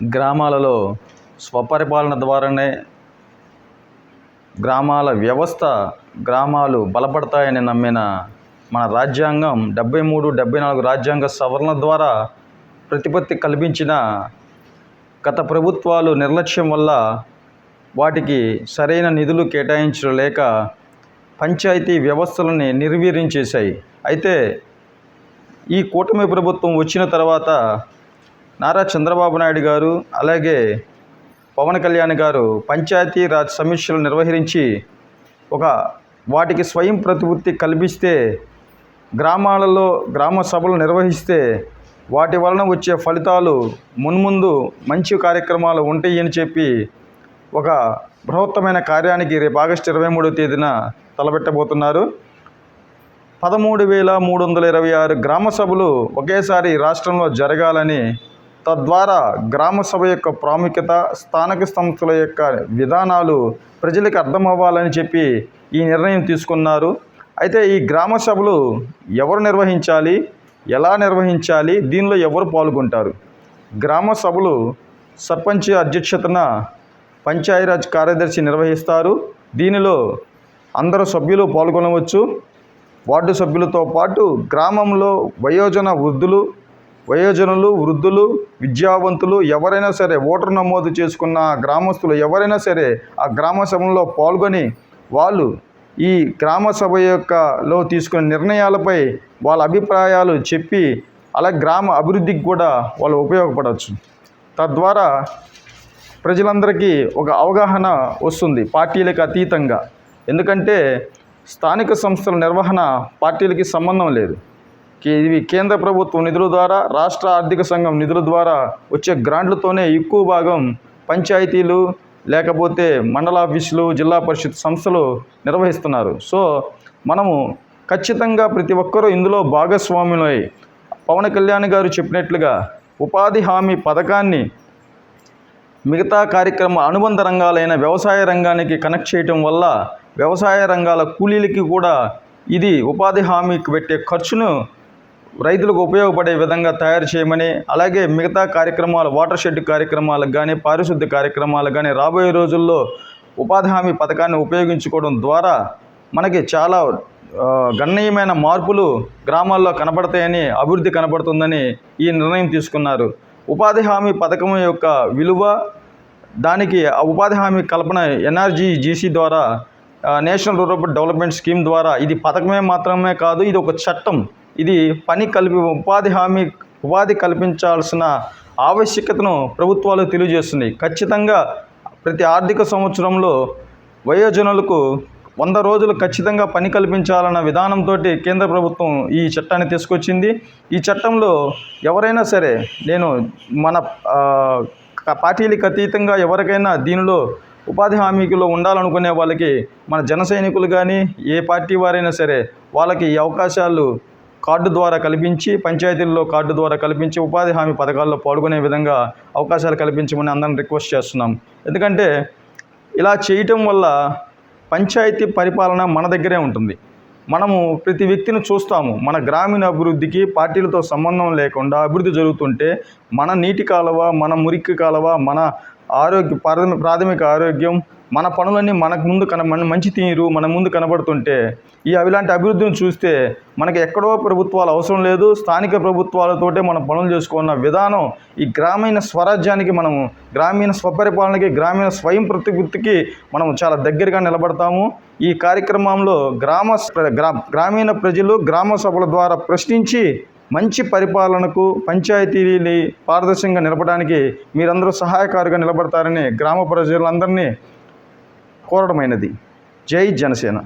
గ్రామాలలో స్వపరిపాలన ద్వారానే గ్రామాల వ్యవస్థ గ్రామాలు బలపడతాయని నమ్మిన మన రాజ్యాంగం డెబ్బై మూడు డెబ్బై నాలుగు రాజ్యాంగ సవరణ ద్వారా ప్రతిపత్తి కల్పించిన గత ప్రభుత్వాలు నిర్లక్ష్యం వల్ల వాటికి సరైన నిధులు కేటాయించడం లేక పంచాయతీ వ్యవస్థలని నిర్వీర్యం చేశాయి. అయితే ఈ కూటమి ప్రభుత్వం వచ్చిన తర్వాత నారా చంద్రబాబు నాయుడు గారు అలాగే పవన్ కళ్యాణ్ గారు పంచాయతీ రాజ్ సమీక్షలు నిర్వహించి ఒక వాటికి స్వయం ప్రతిపత్తి కల్పిస్తే గ్రామాలలో గ్రామ సభలు నిర్వహిస్తే వాటి వలన వచ్చే ఫలితాలు మున్ముందు మంచి కార్యక్రమాలు ఉంటాయని చెప్పి ఒక బృహత్తమైన కార్యానికి రేపు ఆగస్టు ఇరవై మూడో తేదీన తలపెట్టబోతున్నారు. పదమూడు వేల మూడు వందల ఇరవై ఆరు గ్రామ సభలు ఒకేసారి రాష్ట్రంలో జరగాలని తద్వారా గ్రామ సభ యొక్క ప్రాముఖ్యత స్థానిక సంస్థల యొక్క విధానాలు ప్రజలకు అర్థమవ్వాలని చెప్పి ఈ నిర్ణయం తీసుకున్నారు. అయితే ఈ గ్రామ సభలు ఎవరు నిర్వహించాలి ఎలా నిర్వహించాలి దీనిలో ఎవరు పాల్గొంటారు? గ్రామ సభలు సర్పంచ్ అధ్యక్షతన పంచాయరాజ్ కార్యదర్శి నిర్వహిస్తారు. దీనిలో అందరు సభ్యులు పాల్గొనవచ్చు. వార్డు సభ్యులతో పాటు గ్రామంలో వయోజన వృద్ధులు వయోజనులు వృద్ధులు విద్యావంతులు ఎవరైనా సరే ఓటర్ నమోదు చేసుకున్న గ్రామస్తులు ఎవరైనా సరే ఆ గ్రామ సభలో పాల్గొని వాళ్ళు ఈ గ్రామ సభ యొక్కలో తీసుకున్న నిర్ణయాలపై వాళ్ళ అభిప్రాయాలు చెప్పి అలా గ్రామ అభివృద్ధికి కూడా వాళ్ళు ఉపయోగపడవచ్చు. తద్వారా ప్రజలందరికీ ఒక అవగాహన వస్తుంది పార్టీలకు అతీతంగా. ఎందుకంటే స్థానిక సంస్థల నిర్వహణ పార్టీలకి సంబంధం లేదు. ఇవి కేంద్ర ప్రభుత్వం నిధుల ద్వారా రాష్ట్ర ఆర్థిక సంఘం నిధుల ద్వారా వచ్చే గ్రాంట్లతోనే ఎక్కువ భాగం పంచాయతీలు లేకపోతే మండల ఆఫీసులు జిల్లా పరిషత్ సంస్థలు నిర్వహిస్తున్నారు. సో మనము ఖచ్చితంగా ప్రతి ఒక్కరూ ఇందులో భాగస్వాములై. పవన్ కళ్యాణ్ గారు చెప్పినట్లుగా ఉపాధి హామీ పథకాన్ని మిగతా కార్యక్రమ అనుబంధ రంగాలైన వ్యవసాయ రంగానికి కనెక్ట్ చేయటం వల్ల వ్యవసాయ రంగాల కూలీలకి కూడా ఇది ఉపాధి హామీకి పెట్టే ఖర్చును రైతులకు ఉపయోగపడే విధంగా తయారు చేయమని అలాగే మిగతా కార్యక్రమాలు వాటర్ షెడ్ కార్యక్రమాలకు కానీ పారిశుద్ధ్య కార్యక్రమాలకు కానీ రాబోయే రోజుల్లో ఉపాధి హామీ పథకాన్ని ఉపయోగించుకోవడం ద్వారా మనకి చాలా గణనీయమైన మార్పులు గ్రామాల్లో కనబడతాయని అభివృద్ధి కనబడుతుందని ఈ నిర్ణయం తీసుకున్నారు. ఉపాధి హామీ పథకం యొక్క విలువ దానికి ఆ ఉపాధి హామీ కల్పన ఎన్ఆర్జీ జీసీ ద్వారా నేషనల్ రూరల్ డెవలప్మెంట్ స్కీమ్ ద్వారా ఇది పథకమే మాత్రమే కాదు ఇది ఒక చట్టం. ఇది పని కల్పి ఉపాధి హామీ ఉపాధి కల్పించాల్సిన ఆవశ్యకతను ప్రభుత్వాలు తెలియజేస్తున్నాయి. ఖచ్చితంగా ప్రతి ఆర్థిక సంవత్సరంలో వయోజనులకు వంద రోజులు ఖచ్చితంగా పని కల్పించాలన్న విధానంతో కేంద్ర ప్రభుత్వం ఈ చట్టాన్ని తీసుకొచ్చింది. ఈ చట్టంలో ఎవరైనా సరే నేను మన పార్టీలకు అతీతంగా ఎవరికైనా దీనిలో ఉపాధి హామీలో ఉండాలనుకునే వాళ్ళకి మన జన సైనికులు కానీ ఏ పార్టీ వారైనా సరే వాళ్ళకి ఈ అవకాశాలు కార్డు ద్వారా కల్పించి పంచాయతీల్లో కార్డు ద్వారా కల్పించి ఉపాధి హామీ పథకాల్లో పాల్గొనే విధంగా అవకాశాలు కల్పించమని అందరిని రిక్వెస్ట్ చేస్తున్నాం. ఎందుకంటే ఇలా చేయటం వల్ల పంచాయతీ పరిపాలన మన దగ్గరే ఉంటుంది. మనము ప్రతి వ్యక్తిని చూస్తాము. మన గ్రామీణ అభివృద్ధికి పార్టీలతో సంబంధం లేకుండా అభివృద్ధి జరుగుతుంటే మన నీటి కాలువ మన మురికి కాలువ మన ఆరోగ్య ప్రాథమిక ఆరోగ్యం మన పనులన్నీ మనకు ముందు కన మన మంచి తీరు మన ముందు కనబడుతుంటే ఈ ఇలాంటి అభివృద్ధిని చూస్తే మనకి ఎక్కడో ప్రభుత్వాలు అవసరం లేదు. స్థానిక ప్రభుత్వాలతోటే మనం పనులు చేసుకున్న విధానం ఈ గ్రామీణ స్వరాజ్యానికి మనము గ్రామీణ స్వపరిపాలనకి గ్రామీణ స్వయం ప్రతిపత్తికి మనం చాలా దగ్గరగా నిలబడతాము. ఈ కార్యక్రమంలో గ్రామ గ్రామీణ ప్రజలు గ్రామ సభల ద్వారా ప్రశ్నించి మంచి పరిపాలనకు పంచాయతీని పారదర్శకంగా నిలపడానికి మీరందరూ సహాయకారుగా నిలబడతారని గ్రామ ప్రజలందరినీ కోరడమైనది జై జనసేన.